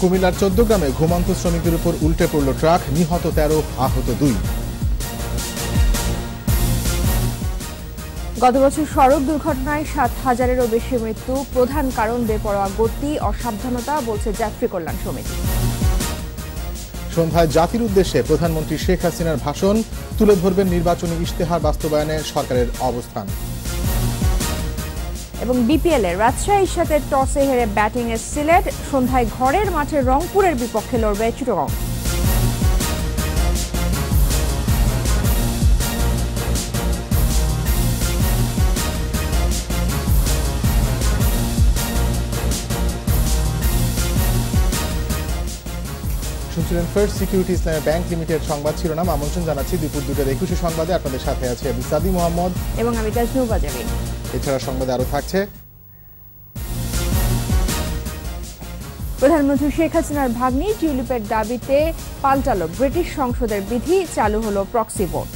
কুমিল্লার চোদ্দ গ্রামে ঘুমন্ত শ্রমিকদের উপর উল্টে পড়ল ট্রাক নিহত তেরো আহত দুই। গত বছর সড়ক দুর্ঘটনায় সাত হাজারেরও বেশি মৃত্যু প্রধান কারণ বেপরোয়া গতি অসাবধানতা বলছে যাত্রী কল্যাণ সমিতি। সন্ধ্যায় জাতির উদ্দেশ্যে প্রধানমন্ত্রী শেখ হাসিনার ভাষণ তুলে ধরবেন নির্বাচনী ইশতেহার বাস্তবায়নে সরকারের অবস্থান। এবং বিপিএল এর রাজশাহীর সাথে টসে হেরে ব্যাটিং এ সিলেট সন্ধ্যায় ঘরের মাঠে রংপুরের বিপক্ষে লড়বে চিটগং। শুনছিলেন ফার্স্ট সিকিউরিটি ব্যাংক লিমিটেড সংবাদ শিরোনাম। আমন্ত্রণ জানাচ্ছি দুপুর দুটোর একুশে সংবাদে। আপনাদের সাথে আছে আমি সাদি মোহাম্মদ। এবং আমি তাজনু বাজারি। এছাড়া সংবাদে আরও থাকছে। প্রধানমন্ত্রী শেখ হাসিনার ভাগ্নি টিউলিপের দাবিতে পাল্টালো ব্রিটিশ সংসদের বিধি, চালু হলো প্রক্সি ভোট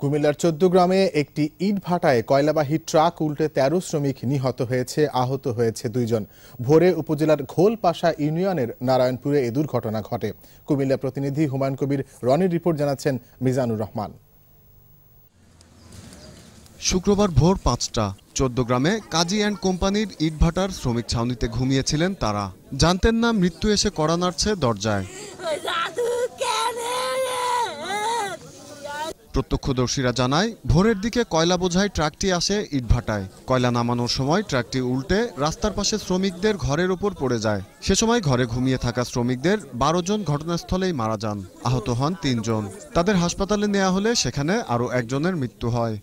কুমিল্লার চোদ্দ গ্রামে একটি ইট ভাটায় কয়লাবাহী ট্রাক উল্টে তেরো শ্রমিক নিহত হয়েছে আহত হয়েছে দুইজন। ভোরে উপজেলার ঘোলপাশা ইউনিয়নের নারায়ণপুরে এ দুর্ঘটনা ঘটে। কুমিল্লা প্রতিনিধি হুমায়ুন কবির রনির রিপোর্ট জানাচ্ছেন মিজানুর রহমান। শুক্রবার ভোর পাঁচটা চোদ্দ গ্রামে কাজী অ্যান্ড কোম্পানির ইটভাটার শ্রমিক ছাউনিতে ঘুমিয়েছিলেন তারা। জানতেন না মৃত্যু এসে কড়া নাড়ছে দরজায়। প্রত্যক্ষদর্শীরা জানায়, ভোরের দিকে কয়লা বোঝায় ট্রাকটি আসে ইটভাটায়। কয়লা নামানোর সময় ট্রাকটি উল্টে রাস্তার পাশে শ্রমিকদের ঘরের ওপর পড়ে যায়। সে সময় ঘরে ঘুমিয়ে থাকা শ্রমিকদের বারো জন ঘটনাস্থলেই মারা যান। আহত হন তিনজন। তাদের হাসপাতালে নেওয়া হলে সেখানে আরও একজনের মৃত্যু হয়।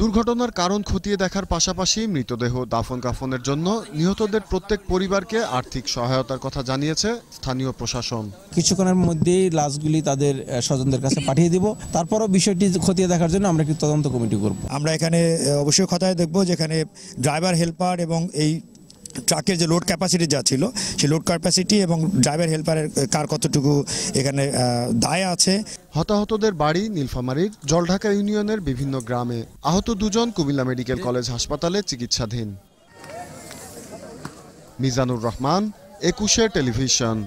দুর্ঘটনার কারণ খতিয়ে দেখার পাশাপাশি মৃতদেহ দাফন কাফনের জন্য নিহতদের প্রত্যেক পরিবারকে আর্থিক সহায়তার কথা জানিয়েছে স্থানীয় প্রশাসন। কিছুক্ষণের মধ্যেই লাশগুলি তাদের স্বজনদের কাছে পাঠিয়ে দিব। তারপরও বিষয়টি খতিয়ে দেখার জন্য আমরা একটি তদন্ত কমিটি করব। আমরা এখানে অবশ্যই কথায় দেখব যেখানে ড্রাইভার হেল্পার এবং এই ট্রাকের যে লোড ক্যাপাসিটি যা ছিল সেই লোড ক্যাপাসিটি এবং ড্রাইভার হেল্পারের কার কতটুকু এখানে দায় আছে? হতাহতদের বাড়ি নীলফামারীর জলঢাকা ইউনিয়নের বিভিন্ন গ্রামে। আহত দুজন কুমিল্লা মেডিকেল কলেজ হাসপাতালে চিকিৎসাধীন। মিজানুর রহমান একুশে টেলিভিশন।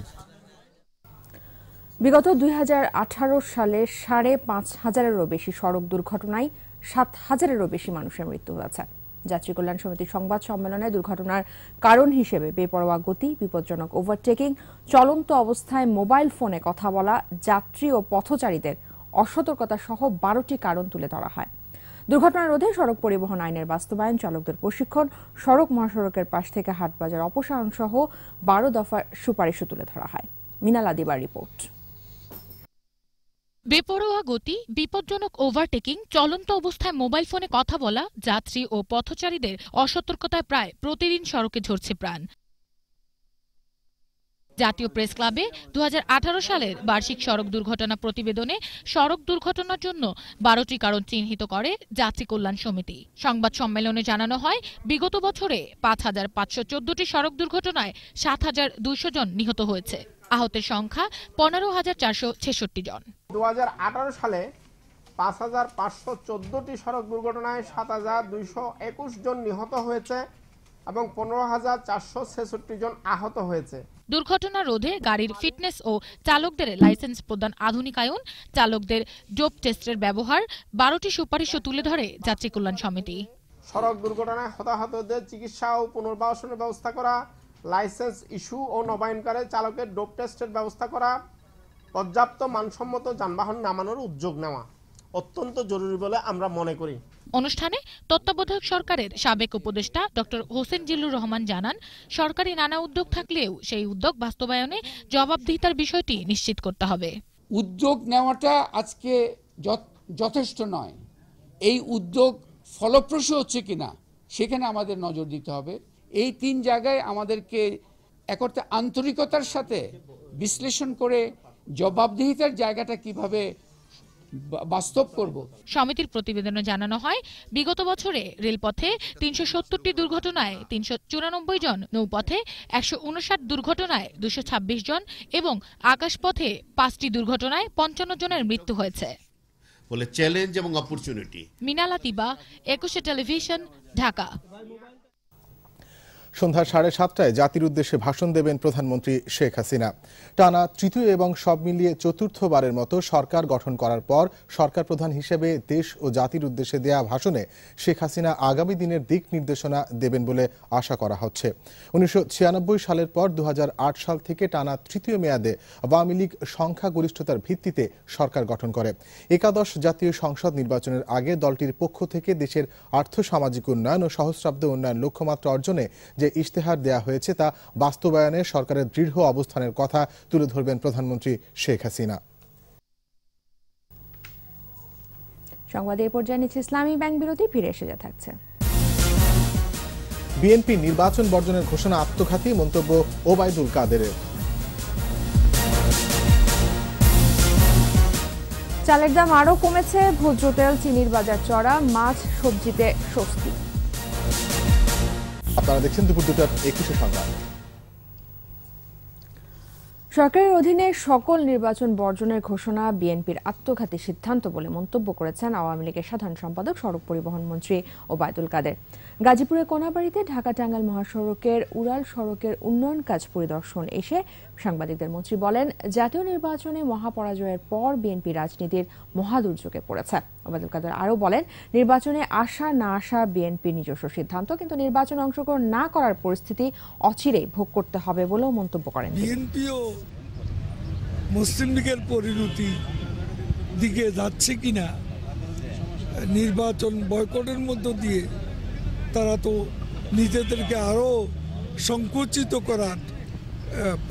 বিগত দুই হাজার আঠারো সালে সাড়ে পাঁচ হাজারেরও বেশি সড়ক দুর্ঘটনায় সাত হাজারেরও বেশি মানুষের মৃত্যু হয়েছে। যাত্রী কল্যাণ সমিতির সংবাদ সম্মেলনে দুর্ঘটনার কারণ হিসেবে বেপরোয়া গতি, বিপজ্জনক ওভারটেকিং চলন্ত অবস্থায় মোবাইল ফোনে কথা বলা, যাত্রী ও পথচারীদের অসতর্কতা সহ বারোটি কারণ তুলে ধরা হয়। দুর্ঘটনা রোধে সড়ক পরিবহন আইনের বাস্তবায়ন, চালকদের প্রশিক্ষণ, সড়ক মহাসড়কের পাশ থেকে হাটবাজার অপসারণ সহ বারো দফার সুপারিশও তুলে ধরা হয়। মিনাল আদিবার রিপোর্ট। বেপরোয়া গতি, বিপজ্জনক ওভারটেকিং চলন্ত অবস্থায় মোবাইল ফোনে কথা বলা, যাত্রী ও পথচারীদের অসতর্কতায় প্রায় প্রতিদিন সড়কে ঝরছে প্রাণ। জাতীয় প্রেস ক্লাবে দু হাজার আঠারো সালের বার্ষিক সড়ক দুর্ঘটনা প্রতিবেদনে সড়ক দুর্ঘটনার জন্য বারোটি কারণ চিহ্নিত করে যাত্রী কল্যাণ সমিতি। সংবাদ সম্মেলনে জানানো হয়, বিগত বছরে পাঁচ হাজার পাঁচশো সড়ক দুর্ঘটনায় সাত হাজার দুইশো জন নিহত হয়েছে। আহতের সংখ্যা পনেরো হাজার চারশো ছেষট্টি জন। দু হাজার আঠারো সালে পাঁচ হাজার পাঁচশো চোদ্দোটি সড়ক দুর্ঘটনায় সাত হাজার দুইশো একুশ জন নিহত হয়েছে এবং পনেরো হাজার চারশো ছেষট্টি জন আহত হয়েছে। দুর্ঘটনা রোধে গাড়ির ফিটনেস ও চালকদের লাইসেন্স প্রদান আধুনিকায়ন চালকদের ডোপ টেস্টের ব্যবহার বারোটি সুপারিশও তুলে ধরে যাত্রী কল্যাণ সমিতি। সড়ক দুর্ঘটনায় হতাহতদের চিকিৎসা ও পুনর্বাসনের ব্যবস্থা করা লাইসেন্স ইস্যু ও নবায়নকারে চালকের ডোপ টেস্টের ব্যবস্থা করা পর্যাপ্ত মানসম্মত যানবাহন নামানোর উদ্যোগ নেওয়া অত্যন্ত জরুরি বলে আমরা মনে করি। অনুষ্ঠানে তত্ত্বাবধায়ক সরকারের সাবেক উপদেষ্টা ডক্টর হোসেন জিল্লুর রহমান জানান সরকারি নানা উদ্যোগ থাকলেও সেই উদ্যোগ বাস্তবায়নে জবাবদিহিতার বিষয়টি নিশ্চিত করতে হবে। উদ্যোগ নেওয়াটা আজকে যথ- যথেষ্ট নয়। এই উদ্যোগ ফলপ্রসূ হচ্ছে কিনা সেখানে আমাদের নজর দিতে হবে। এই তিন জায়গায় আমাদেরকে এক অর্থে আন্তরিকতার সাথে বিশ্লেষণ করে জবাবদিহিতার জায়গাটা কীভাবে বাস্তব করব। সমিতির প্রতিবেদনে জানানো হয় বিগত বছরে রেলপথে তিনশো সত্তরটি দুর্ঘটনায় তিনশো চুরানব্বই জন নৌপথে একশো উনষাট দুর্ঘটনায় দুশো ছাব্বিশ জন এবং আকাশপথে পাঁচটি দুর্ঘটনায় পঞ্চান্ন জনের মৃত্যু হয়েছে। বলে চ্যালেঞ্জ এবং অপরচুনিটি মিনালা তিবা একুশে টেলিভিশন ঢাকা। সন্ধ্যা সাড়ে সাতটায় জাতির উদ্দেশ্যে ভাষণ দেবেন প্রধানমন্ত্রী শেখ হাসিনা। টানা তৃতীয় এবং সব মিলিয়ে চতুর্থবারের মতো সরকার গঠন করার পর সরকার প্রধান হিসেবে দেশ ও জাতির উদ্দেশ্যে দেয়া ভাষণে শেখ হাসিনা আগামী দিনের দিক নির্দেশনা দেবেন বলে আশা করা হচ্ছে। উনিশশো সালের পর দু হাজার আট সাল থেকে টানা তৃতীয় মেয়াদে আওয়ামী লীগ সংখ্যাগরিষ্ঠতার ভিত্তিতে সরকার গঠন করে। একাদশ জাতীয় সংসদ নির্বাচনের আগে দলটির পক্ষ থেকে দেশের আর্থসামাজিক উন্নয়ন ও সহস্রাব্দ উন্নয়ন লক্ষ্যমাত্রা অর্জনে যে ইশতেহার দেয়া হয়েছে তা বাস্তবায়নে সরকারের দৃঢ় অবস্থানের কথা তুলে ধরবেন প্রধানমন্ত্রী শেখ হাসিনা। সংবাদ এই পর্যায়ে নিচ্ছে ইসলামী ব্যাংক বিরতি ফিরে এসে যা থাকছে। বিএনপি নির্বাচন বর্জনের ঘোষণা আত্মঘাতী মন্তব্য ওবায়দুল কাদেরের। চালের দাম আরও কমেছে ভোজ্য তেল চিনির বাজার চড়া মাছ সবজিতে স্বস্তি। আপনারা দেখছেন দুপুর দুটার একুশে সংবাদ। সরকারের অধীনে সকল নির্বাচন বর্জনের ঘোষণা বিএনপির আত্মঘাতী সিদ্ধান্ত বলে মন্তব্য করেছেন আওয়ামী লীগের সাধারণ সম্পাদক সড়ক পরিবহন মন্ত্রী ওবায়দুল কাদের। গাজীপুরের কোনাবাড়িতে ঢাকা টাঙ্গাইল মহাসড়কের উড়াল সড়কের উন্নয়ন কাজ পরিদর্শন এসে সাংবাদিকদের মন্ত্রী বলেন, জাতীয় নির্বাচনে মহাপরাজয়ের পর বিএনপি রাজনীতির মহাদুর্যোগে পড়েছে। ওবায়দুল কাদের আরও বলেন, নির্বাচনে আসা না আসা বিএনপির নিজস্ব সিদ্ধান্ত, কিন্তু নির্বাচনে অংশগ্রহণ না করার পরিস্থিতি অচিরেই ভোগ করতে হবে বলেও মন্তব্য করেন বিএনপিও মুসলিম লীগের পরিণতি দিকে যাচ্ছে কিনা, নির্বাচন বয়কটের মধ্য দিয়ে তারা তো নিজেদেরকে আরও সংকুচিত করার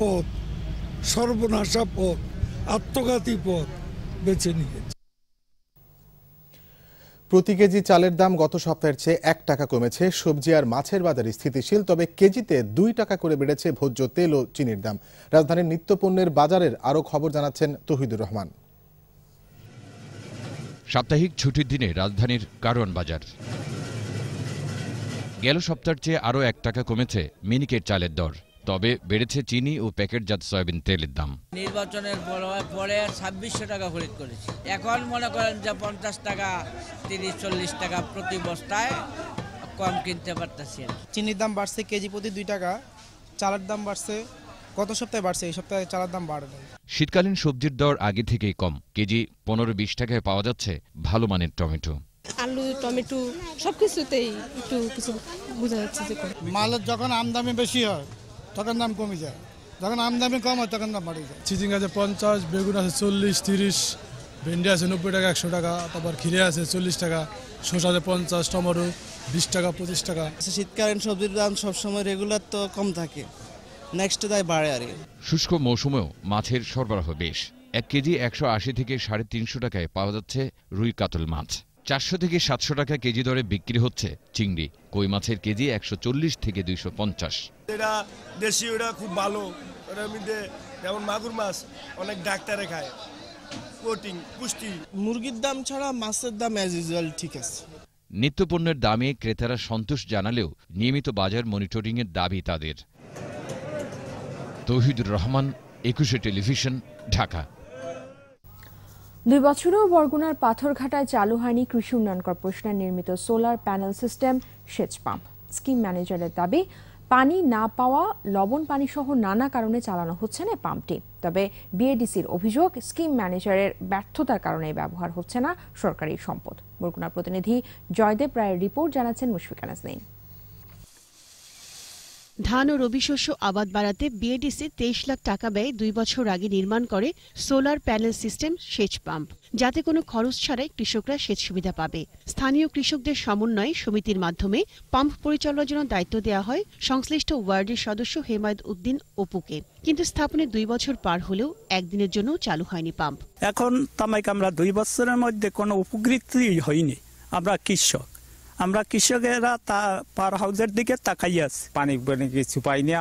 পথ সর্বনাশা পথ আত্মঘাতী পথ বেছে নিয়েছে। প্রতি কেজি চালের দাম গত সপ্তাহের চেয়ে এক টাকা কমেছে। সবজি আর মাছের বাজার স্থিতিশীল তবে কেজিতে দুই টাকা করে বেড়েছে ভোজ্য তেল ও চিনির দাম। রাজধানীর নিত্যপণ্যের বাজারের আরও খবর জানাচ্ছেন তহিদুর রহমান। সাপ্তাহিক ছুটির দিনে রাজধানীর কারওয়ান বাজার। গেল সপ্তাহের চেয়ে আরও এক টাকা কমেছে মিনিকেট চালের দর। তবে বেড়েছে চিনি ও প্যাকেটজাত সয়াবিন তেলের দাম। নির্বাচনের পরে ছাব্বিশশো টাকা খরিদ করেছি। এখন মনে করেন যে পঞ্চাশ টাকা তিরিশ চল্লিশ টাকা প্রতি বস্তায় কম কিনতে পারতেছি চিনির দাম বাড়ছে কেজি প্রতি দুই টাকা চালের দাম বাড়ছে গত সপ্তাহে বাড়ছে এই সপ্তাহে চালের দাম বাড়ে নাই শীতকালীন সবজির দর আগে থেকেই কম। কেজি পনেরো বিশ টাকায় পাওয়া যাচ্ছে ভালো মানের টমেটো। আলু টমেটো সব কিছুতেই একটু কিছু বোঝা যাচ্ছে যে মালের যখন আমদামি বেশি হয় তখন দাম কমে যায়। যখন আমদামি কম হয় তখন দাম বাড়ে যায়। চিচিং আছে পঞ্চাশ বেগুন আছে চল্লিশ তিরিশ ভেন্ডি আছে নব্বই টাকা একশো টাকা তারপর খিরে আছে চল্লিশ টাকা শসা আছে পঞ্চাশ টমেটো বিশ টাকা পঁচিশ টাকা। শীতকালীন সবজির দাম সবসময় রেগুলার তো কম থাকে। নেক্সট দায় বাড়ে আর শুষ্ক মৌসুমেও মাছের সরবরাহ বেশ। এক কেজি একশো আশি থেকে সাড়ে তিনশো টাকায় পাওয়া যাচ্ছে রুই কাতল মাছ। চারশো থেকে সাতশো টাকা কেজি দরে বিক্রি হচ্ছে চিংড়ি। কই মাছের কেজি একশো চল্লিশ থেকে দুইশো পঞ্চাশ। এটা দেশি ওটা খুব ভালো। ওটার মধ্যে যেমন মাগুর মাছ অনেক ডাক্তারে খায়। প্রোটিন পুষ্টি। মুরগির দাম ছাড়া মাছের দাম অ্যাজ ইউজুয়াল ঠিক আছে। নিত্যপণ্যের দামে ক্রেতারা সন্তোষ জানালেও নিয়মিত বাজার মনিটরিংয়ের দাবি তাদের। তৌহিদুর রহমান একুশে টেলিভিশন ঢাকা। দুই বছরেও বরগুনার পাথরঘাটায় চালু হয়নি কৃষি উন্নয়ন কর্পোরেশনের নির্মিত সোলার প্যানেল সিস্টেম সেচ পাম্প স্কিম ম্যানেজারের দাবি, পানি না পাওয়া, লবণ পানি সহ নানা কারণে চালানো হচ্ছে না পাম্পটি তবে বিএডিসির অভিযোগ স্কিম ম্যানেজারের ব্যর্থতার কারণে ব্যবহার হচ্ছে না সরকারি সম্পদ। বরগুনার প্রতিনিধি জয়দেব রায়ের রিপোর্ট জানাচ্ছেন মুশফিকা নাজনীন ধান ও রবি শস্য আবাদ বাড়াতে বিএডিসি তেইশ লাখ টাকা ব্যয়ে দুই বছর আগে নির্মাণ করে সোলার প্যানেল সিস্টেম সেচ পাম্প। যাতে কোনো খরচ ছাড়াই কৃষকরা সেচ সুবিধা পাবে। স্থানীয় কৃষকদের সমন্বয়ে সমিতির মাধ্যমে পাম্প পরিচালনার জন্য দায়িত্ব দেওয়া হয় সংশ্লিষ্ট ওয়ার্ডের সদস্য হেমায়ত উদ্দিন অপুকে। কিন্তু স্থাপনের দুই বছর পার হলেও একদিনের জন্য চালু হয়নি পাম্প। এখন তামাইক আমরা দুই বছরের মধ্যে কোনো উপকৃতই হয়নি। আমরা কৃষক। আমরা কৃষকেরা তা পার হাউসের দিকে তাকাই আছি। পানি পানি কিছু পাই না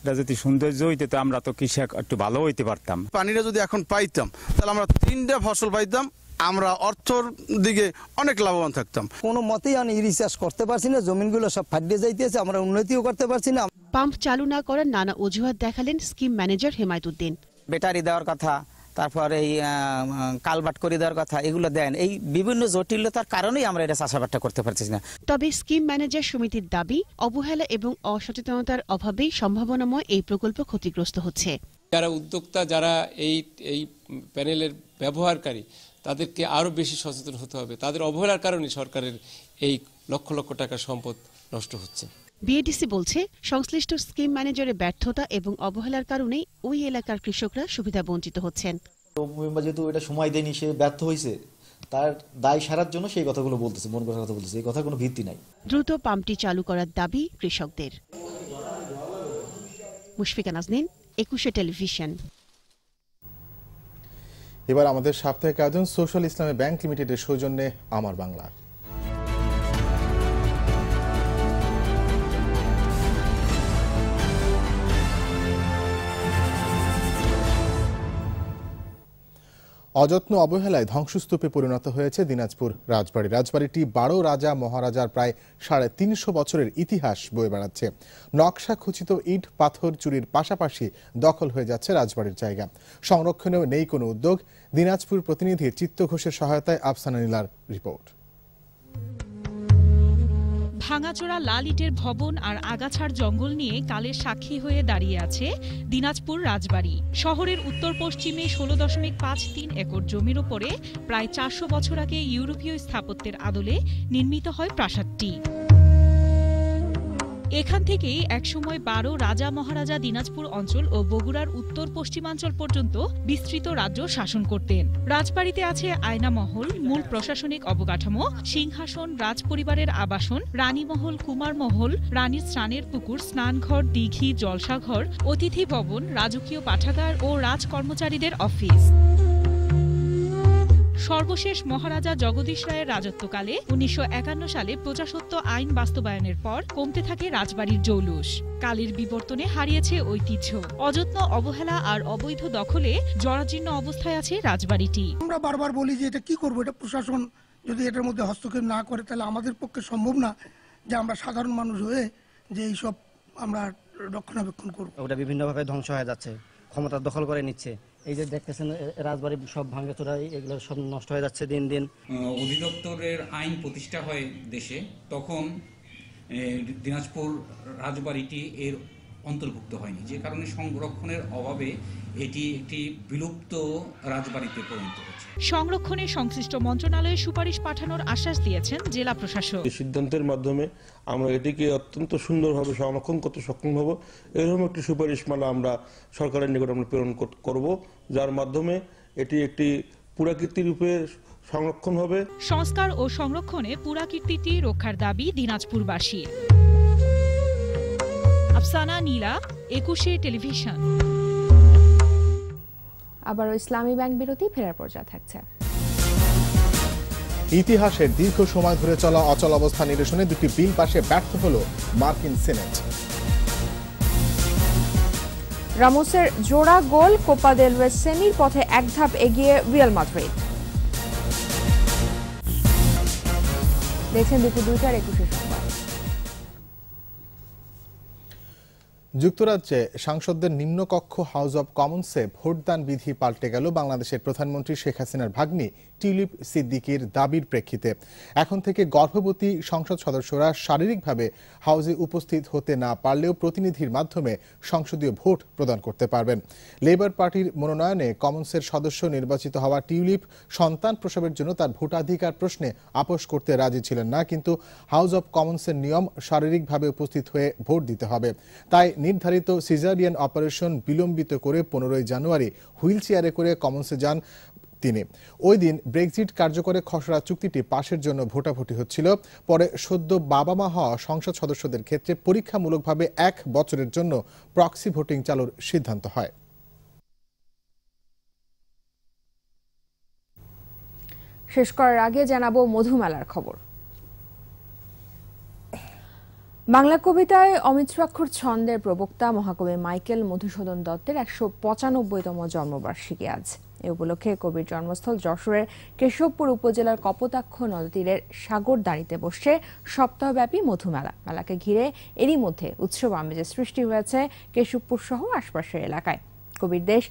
এটা যদি সৌন্দর্য হইতে তো আমরা তো কৃষক একটু ভালো হইতে পারতাম। পানিটা যদি এখন পাইতাম তাহলে আমরা তিনটা ফসল পাইতাম আমরা অর্থর দিকে অনেক লাভবান থাকতাম। কোনো মতেই আমি রিচার্জ করতে পারছি না জমিনগুলো সব ফাটিয়ে যাইতেছে আমরা উন্নতিও করতে পারছি না। পাম্প চালু না করার নানা অজুহাত দেখালেন scheme manager Hemayet Uddin. Battery দেওয়ার কথা তারপর এই আহ, কালবাট করে দেওয়ার কথা এগুলো দেন। এই বিভিন্ন জটিলতার কারণেই আমরা এটা চাষাবাদটা করতে পারছি না। তবে স্কিম ম্যানেজার সমিতির দাবি অবহেলা এবং অসচেতনতার অভাবেই সম্ভাবনাময় এই প্রকল্প ক্ষতিগ্রস্ত হচ্ছে। যারা উদ্যোক্তা যারা এই এই প্যানেলের ব্যবহারকারী তাদেরকে আরও বেশি সচেতন হতে হবে। তাদের অবহেলার কারণে সরকারের এই লক্ষ লক্ষ টাকার সম্পদ নষ্ট হচ্ছে। বিএডিসি বলছে সংশ্লিষ্ট স্কিম ম্যানেজারের ব্যর্থতা এবং অবহেলার কারণেই ওই এলাকার কৃষকরা সুবিধা বঞ্চিত হচ্ছেন। যেহেতু এটা সময় দেয়নি সে ব্যর্থ হয়েছে তার দায় সারার জন্য সেই কথাগুলো বলতেছে মন করার কথা বলতেছে এই কথা কোনো ভিত্তি নাই। দ্রুত পাম্পটি চালু করার দাবি কৃষকদের। মুশফিকা নাজনীন একুশে টেলিভিশন। এবার আমাদের সাপ্তাহিক আয়োজন সোশ্যাল ইসলামী ব্যাংক লিমিটেডের সৌজন্যে আমার বাংলা। অযত্ন অবহেলায় ধ্বংসস্তূপে পরিণত হয়েছে দিনাজপুর রাজবাড়ি। রাজবাড়িটি বারো রাজা মহারাজার প্রায় সাড়ে তিনশো বছরের ইতিহাস বয়ে বেড়াচ্ছে। নকশা খচিত ইট, পাথর, চুরির পাশাপাশি দখল হয়ে যাচ্ছে রাজবাড়ির জায়গা। সংরক্ষণেও নেই কোনো উদ্যোগ। দিনাজপুর প্রতিনিধি চিত্ত ঘোষের সহায়তায় আফসানা নীলার রিপোর্ট। ভাঙাচোরা লাল ইটের ভবন আর আগাছার জঙ্গল নিয়ে কালের সাক্ষী হয়ে দাঁড়িয়ে আছে দিনাজপুর রাজবাড়ি। শহরের উত্তর পশ্চিমে ষোলো দশমিক পাঁচ তিন একর জমির ওপরে প্রায় চারশো বছর আগে ইউরোপীয় স্থাপত্যের আদলে নির্মিত হয় প্রাসাদটি। এখান থেকেই একসময় বারো রাজা মহারাজা দিনাজপুর অঞ্চল ও বগুড়ার উত্তর পশ্চিমাঞ্চল পর্যন্ত বিস্তৃত রাজ্য শাসন করতেন। রাজবাড়িতে আছে আয়নামহল, মূল প্রশাসনিক অবকাঠামো, সিংহাসন, রাজপরিবারের আবাসন, রানীমহল, কুমারমহল, রানীর স্নানের পুকুর, স্নানঘর, দিঘি, জলসাঘর, অতিথি ভবন, রাজকীয় পাঠাগার ও রাজ কর্মচারীদের অফিস। সর্বশেষ মহারাজা জগদীশ রায়ের রাজত্বকালে উনিশশো একান্ন সালে প্রজাসত্ব আইন বাস্তবায়নের পর কমতে থাকে রাজবাড়ির জৌলুস। কালের বিবর্তনে হারিয়েছে ঐতিহ্য। অযত্ন অবহেলা আর অবৈধ দখলে জরাজীর্ণ অবস্থায় আছে রাজবাড়িটি। আমরা বারবার বলি যে এটা কি করব? এটা প্রশাসন যদি এটার মধ্যে হস্তক্ষেপ না করে তাহলে আমাদের পক্ষে সম্ভব না যে আমরা সাধারণ মানুষ হয়ে যে এইসব আমরা রক্ষণাবেক্ষণ করব। ওটা বিভিন্নভাবে ধ্বংস হয়ে যাচ্ছে। ক্ষমতা দখল করে নিচ্ছে। এই যে দেখতেছেন রাজবাড়ি সব ভাঙাচোরা এগুলো সব নষ্ট হয়ে যাচ্ছে দিন দিন। অধিদপ্তরের আইন প্রতিষ্ঠা হয় দেশে, তখন দিনাজপুর রাজবাড়িটি এর অন্তর্ভুক্ত হয়নি। যে কারণে সংরক্ষণের অভাবে এটি একটি বিলুপ্ত রাজবাড়িতে পরিণত হচ্ছে সংরক্ষণে সংশ্লিষ্ট মন্ত্রণালয়ে সুপারিশ পাঠানোর আশ্বাস দিয়েছেন জেলা প্রশাসক। এই সিদ্ধান্তের মাধ্যমে আমরা এটিকে অত্যন্ত সুন্দরভাবে সংরক্ষণ করতে সক্ষম হব। এরকম একটি সুপারিশমালা আমরা সরকারের নিকট আমরা প্রেরণ কর- করব যার মাধ্যমে এটি একটি পুরাকীর্তি রূপে সংরক্ষণ হবে। সংস্কার ও সংরক্ষণে পুরাকীর্তিটি রক্ষার দাবি দিনাজপুরবাসীর। আফসানা নীলা একুশে টেলিভিশন। আবারও ইসলামী ব্যাংক বিরতি ফেরার পর্যায়ে থাকছে। ইতিহাসের দীর্ঘ সময় ধরে চলা অচল অবস্থা নিরসনে দুটি বিল পাশে ব্যর্থ হল মার্কিন সিনেট। রামোসের জোড়া গোল কোপা দেল রে সেমির পথে এক ধাপ এগিয়ে রিয়াল মাদ্রিদ। দেখছেন দুপুর দুইটার একুশে যুক্তরাজ্যে সাংসদদের নিম্নকক্ষ হাউস অব কমন্সে ভোটদান বিধি পাল্টে গেল বাংলাদেশের প্রধানমন্ত্রী শেখ হাসিনার ভাগ্নি টিউলিপ সিদ্দিকির দাবির প্রেক্ষিতে। এখন থেকে গর্ভবতী সংসদ সদস্যরা শারীরিকভাবে হাউসে উপস্থিত হতে না পারলেও প্রতিনিধির মাধ্যমে সংসদীয় ভোট প্রদান করতে পারবেন। লেবার পার্টির মনোনয়নে কমন্সের সদস্য নির্বাচিত হওয়া টিউলিপ সন্তান প্রসবের জন্য তার ভোটাধিকার প্রশ্নে আপোষ করতে রাজি ছিলেন না, কিন্তু হাউস অব কমন্সের নিয়ম শারীরিকভাবে উপস্থিত হয়ে ভোট দিতে হবে। তাই নির্ধারিত সিজারিয়ান অপারেশন বিলম্বিত করে পনেরোই জানুয়ারি হুইল চেয়ারে করে কমন্সে যান তিনি। ওই দিন ব্রেক্সিট কার্যকরে খসড়া চুক্তিটি পাশের জন্য ভোটাভুটি হচ্ছিল। পরে সদ্য বাবা মা হওয়া সংসদ সদস্যদের ক্ষেত্রে পরীক্ষামূলকভাবে এক বছরের জন্য প্রক্সি ভোটিং চালুর সিদ্ধান্ত হয়। শেষ করার আগে জানাব মধুমেলার খবর। বাংলা কবিতায় অমিত স্বাক্ষর ছন্দের প্রবক্তা মহাকবি মাইকেল মধুসূদন দত্তের একশো পঁচানব্বইতম জন্মবার্ষিকী আজ। এ উপলক্ষে কবির জন্মস্থল যশোরের কেশবপুর উপজেলার কপোতাক্ষ নদীতীরের সাগরদাঁড়িতে বসছে সপ্তাহব্যাপী মধুমেলা। মেলাকে ঘিরে এরই মধ্যে উৎসব আমেজের সৃষ্টি হয়েছে কেশবপুর সহ আশপাশের এলাকায়। কবির দেশ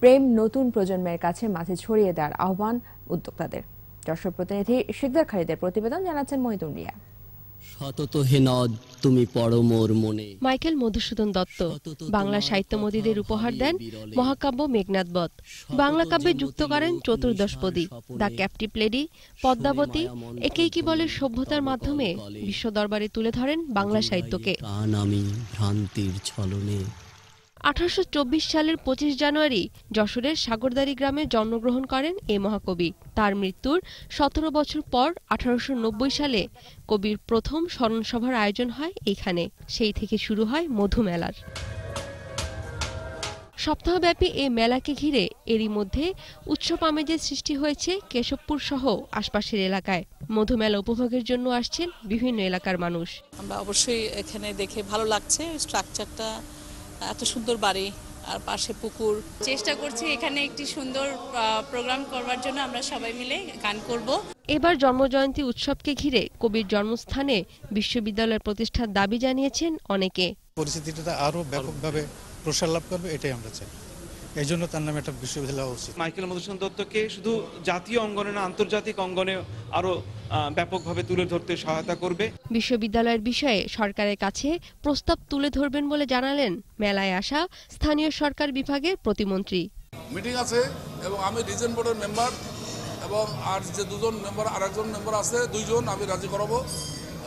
প্রেম নতুন প্রজন্মের কাছে মাঝে ছড়িয়ে দেওয়ার আহ্বান উদ্যোক্তাদের। যশোর প্রতিনিধি শিকদার খালিদের প্রতিবেদন জানাচ্ছেন মহিদুল রিয়া। সতত হে নদ তুমি মোর মনে। মাইকেল মধুসূদন দত্ত। বাংলা সাহিত্যমোদীদের উপহার দেন মহাকাব্য মেঘনাথ বধ। বাংলা কাব্যে যুক্ত করেন চতুর্দশপদী দ্য ক্যাপটিভ লেডি পদ্মাবতী একেই কি বলে সভ্যতার মাধ্যমে? বিশ্ব দরবারে তুলে ধরেন বাংলা সাহিত্যকে। আমি ভ্রান্তির ছলনে। আঠারোশো চব্বিশ সালের পঁচিশ জানুয়ারি যশোরের সাগরদারি গ্রামে জন্মগ্রহণ করেন এ মহাকবি। তার মৃত্যুর সতেরো বছর পর আঠারোশো নব্বই সালে কবির প্রথম স্মরণসভার আয়োজন হয় এখানে। সেই থেকে শুরু হয় মধুমেলার সপ্তাহব্যাপী এ মেলাকে ঘিরে এরই মধ্যে উৎসব আমেজের সৃষ্টি হয়েছে কেশবপুর সহ আশপাশের এলাকায়। মধুমেলা উপভোগের জন্য আসছেন বিভিন্ন এলাকার মানুষ। আমরা অবশ্যই এখানে দেখে ভালো লাগছে স্ট্রাকচারটা এত সুন্দর বাড়ি আর পাশে পুকুর। চেষ্টা করছি এখানে একটি সুন্দর প্রোগ্রাম করবার জন্য আমরা সবাই মিলে গান করব। এবার জন্মজয়ন্তী উৎসবকে ঘিরে কবির জন্মস্থানে বিশ্ববিদ্যালয় প্রতিষ্ঠার দাবি জানিয়েছেন অনেকে। পরিস্থিতিটা আরও ব্যাপকভাবে প্রসার লাভ করবে এটাই আমরা চাই। এই জন্য তার নামে একটা বিশ্ববিদ্যালয় হওয়া উচিত। মাইকেল মধুসূদন দত্তকে শুধু জাতীয় অঙ্গনে না আন্তর্জাতিক অঙ্গনে আরও ব্যাপকভাবে তুলে ধরতে সহায়তা করবে। বিশ্ববিদ্যালয়ের বিষয়ে সরকারের কাছে প্রস্তাব তুলে ধরবেন বলে জানালেন মেলায় আসা স্থানীয় সরকার বিভাগের প্রতিমন্ত্রী। মিটিং আছে এবং আমি রিজন বোর্ডের মেম্বার এবং আর যে দুজন মেম্বার আর একজন মেম্বার আছে দুইজন আমি রাজি করাবো।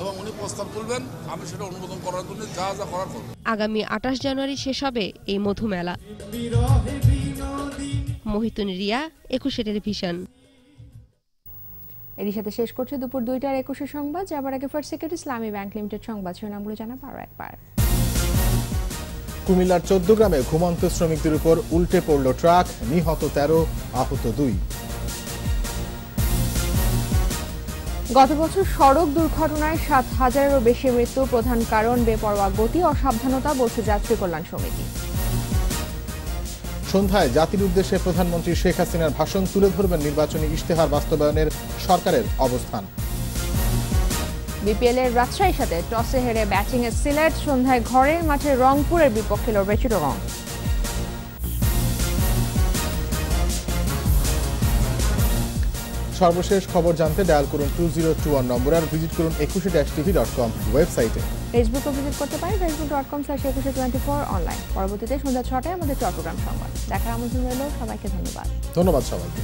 এবং উনি প্রস্তাব তুলবেন আমি সেটা অনুমোদন করার জন্য যা যা করার করব। আগামী আঠাশ জানুয়ারি শেষ হবে এই মধু মেলা। মহিতুন রিয়া একুশে টেলিভিশন। এরই সাথে শেষ করছে দুপুর দুইটার একুশে সংবাদ। যাবার আগে First Security Islami Bank Limited সংবাদ শিরোনামগুলো জানাব আরও একবার। কুমিল্লার চোদ্দ গ্রামে ঘুমন্ত শ্রমিকদের উপর উল্টে পড়ল ট্রাক নিহত তেরো আহত দুই। গত বছর সড়ক দুর্ঘটনায় সাত হাজারেরও বেশি মৃত্যুর প্রধান কারণ বেপরোয়া গতি অসাবধানতা বলছে যাত্রী কল্যাণ সমিতি। সন্ধ্যায় জাতির উদ্দেশ্যে প্রধানমন্ত্রী শেখ হাসিনার ভাষণ তুলে ধরবেন নির্বাচনী ইশতেহার বাস্তবায়নের সরকারের অবস্থান। বিপিএল এর রাজশাহীর সাথে টসে হেরে ব্যাটিং এ সিলেট সন্ধ্যায় ঘরের মাঠে রংপুরের বিপক্ষে লড়বে চিটগং। সর্বশেষ খবর জানতে ডায়াল করুন two zero two one number আর ভিজিট করুন Ekushey dash TV dot com ওয়েবসাইটে। ফেসবুকও ভিজিট করতে পারেন Facebook dot com slash Ekushey twenty four online পরবর্তীতে সন্ধ্যা ছটায় আমাদের চট্টগ্রাম সংবাদ। দেখার আমন্ত্রণ রইল সবাইকে ধন্যবাদ। ধন্যবাদ সবাইকে।